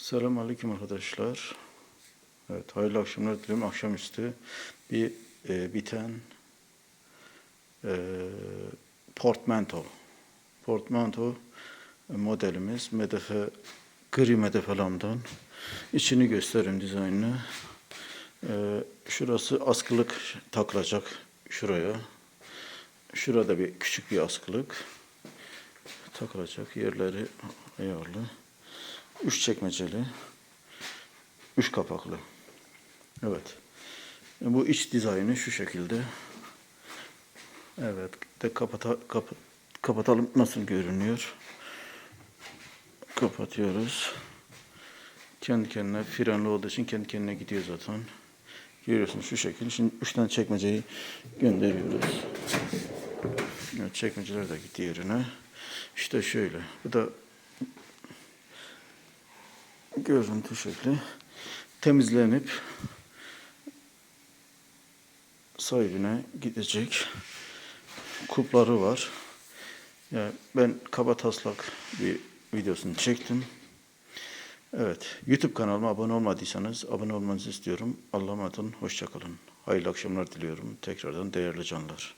Selamünaleyküm arkadaşlar. Evet, hayırlı akşamlar diliyorum. Akşamüstü bir e, biten e, portmanto. Portmanto modelimiz MDF gri MDF lamdan. İçini göstereyim dizaynını. E, şurası askılık takılacak şuraya. Şurada bir küçük bir askılık takılacak. Yerleri ayarlı. Üç çekmeceli. Üç kapaklı. Evet. Bu iç dizaynı şu şekilde. Evet. De kapata, kapa- kapatalım. Nasıl görünüyor? Kapatıyoruz. Kendi kendine frenli olduğu için kendi kendine gidiyor zaten. Görüyorsunuz şu şekilde. Şimdi üç tane çekmeceyi gönderiyoruz. Evet, çekmeceler de gitti yerine. İşte şöyle. Bu da görüntü şekli temizlenip sahibine gidecek kupları var. Yani ben kaba taslak bir videosunu çektim. Evet, YouTube kanalıma abone olmadıysanız abone olmanızı istiyorum. Allah'a emanet olun, hoşça kalın. Hayırlı akşamlar diliyorum tekrardan değerli canlar.